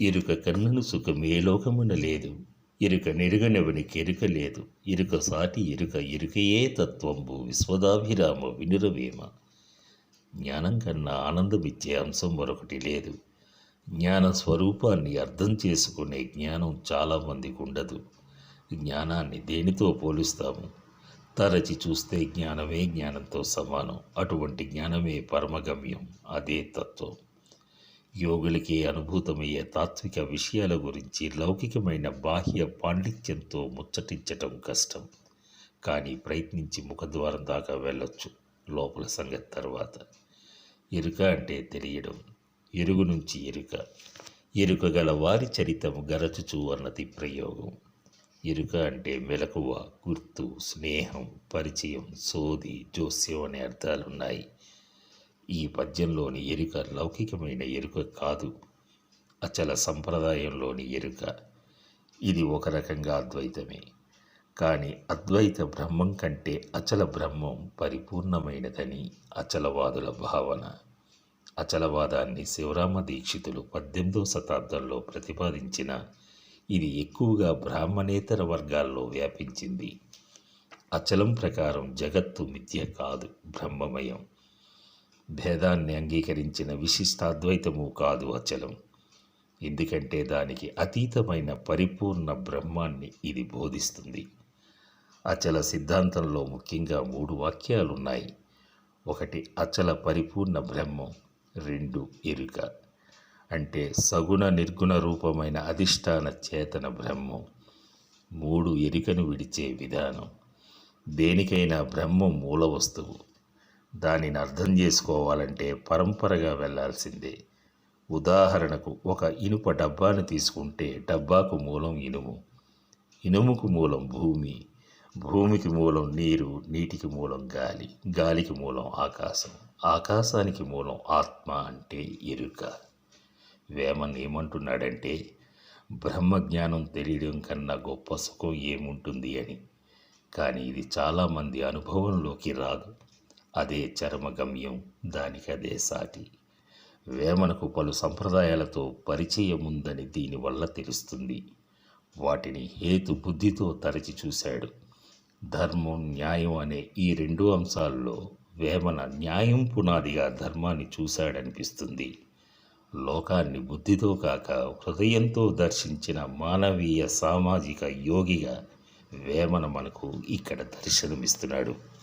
ఇరుక కన్నును సుఖమే లోకమున లేదు. ఇరుక నెరుగనెవని కెరుక లేదు. ఇరుక సాటి ఇరుక ఇరుకయే తత్వంబు విశ్వదాభిరామ వినురవేమ. జ్ఞానం కన్నా ఆనందమిచ్చే అంశం మరొకటి లేదు. జ్ఞాన స్వరూపాన్ని అర్థం చేసుకునే జ్ఞానం చాలామందికి ఉండదు. జ్ఞానాన్ని దేనితో పోలుస్తాము? తరచి చూస్తే జ్ఞానమే జ్ఞానంతో సమానం. అటువంటి జ్ఞానమే పరమగమ్యం. అదే తత్వం. యోగులకి అనుభూతమయ్యే తాత్విక విషయాల గురించి లౌకికమైన బాహ్య పాండిత్యంతో ముచ్చటించటం కష్టం. కానీ ప్రయత్నించి ముఖద్వారం దాకా వెళ్ళొచ్చు. లోపల సంగతి తర్వాత. ఎరుక అంటే తెలియడం. ఎరుగు నుంచి ఎరుక. ఎరుక గల వారి చరితం గరచుచు అన్నది ప్రయోగం. ఎరుక అంటే మెలకువ గుర్తు స్నేహం పరిచయం సోది జోస్యం అనే అర్థాలున్నాయి. ఈ పద్యంలోని ఎరుక లౌకికమైన ఎరుక కాదు అచల సంప్రదాయంలోని ఎరుక. ఇది ఒక రకంగా అద్వైతమే. కానీ అద్వైత బ్రహ్మం కంటే అచల బ్రహ్మం పరిపూర్ణమైనదని అచలవాదుల భావన. అచలవాదాన్ని శివరామ దీక్షితులు పద్దెనిమిదవ శతాబ్దంలో ప్రతిపాదించిన ఇది ఎక్కువగా బ్రాహ్మణేతర వర్గాల్లో వ్యాపించింది. అచలం ప్రకారం జగత్తు మిథ్య కాదు బ్రహ్మమయం. భేదాన్ని అంగీకరించిన విశిష్టాద్వైతము కాదు అచలం. ఎందుకంటే దానికి అతీతమైన పరిపూర్ణ బ్రహ్మాన్ని ఇది బోధిస్తుంది. అచల సిద్ధాంతంలో ముఖ్యంగా మూడు వాక్యాలున్నాయి. ఒకటి అచల పరిపూర్ణ బ్రహ్మం రెండు ఎరుక అంటే సగుణ నిర్గుణ రూపమైన అధిష్టాన చేతన బ్రహ్మం మూడు ఎరికను విడిచే విధానం. దేనికైనా బ్రహ్మం మూల వస్తువు. దానిని అర్థం చేసుకోవాలంటే పరంపరగా వెళ్ళాల్సిందే ఉదాహరణకు ఒక ఇనుప డబ్బాను తీసుకుంటే డబ్బాకు మూలం ఇనుము. ఇనుముకు మూలం భూమి. భూమికి మూలం నీరు నీటికి మూలం గాలి గాలికి మూలం ఆకాశం. ఆకాశానికి మూలం ఆత్మ అంటే ఎరుక. వేమన్ ఏమంటున్నాడంటే బ్రహ్మజ్ఞానం తెలియడం కన్నా గొప్ప సుఖం ఏముంటుంది అని. కానీ ఇది చాలామంది అనుభవంలోకి రాదు. అదే చరమగమ్యం దానికి అదే సాటి. వేమనకు పలు సంప్రదాయాలతో పరిచయం ఉందని దీనివల్ల తెలుస్తుంది. వాటిని హేతు బుద్ధితో తరచి చూశాడు. ధర్మం న్యాయం అనే ఈ రెండు అంశాల్లో వేమన న్యాయం పునాదిగా ధర్మాన్ని చూశాడనిపిస్తుంది. లోకాన్ని బుద్ధితో కాక హృదయంతో దర్శించిన మానవీయ సామాజిక యోగిగా వేమన మనకు ఇక్కడ దర్శనమిస్తున్నాడు.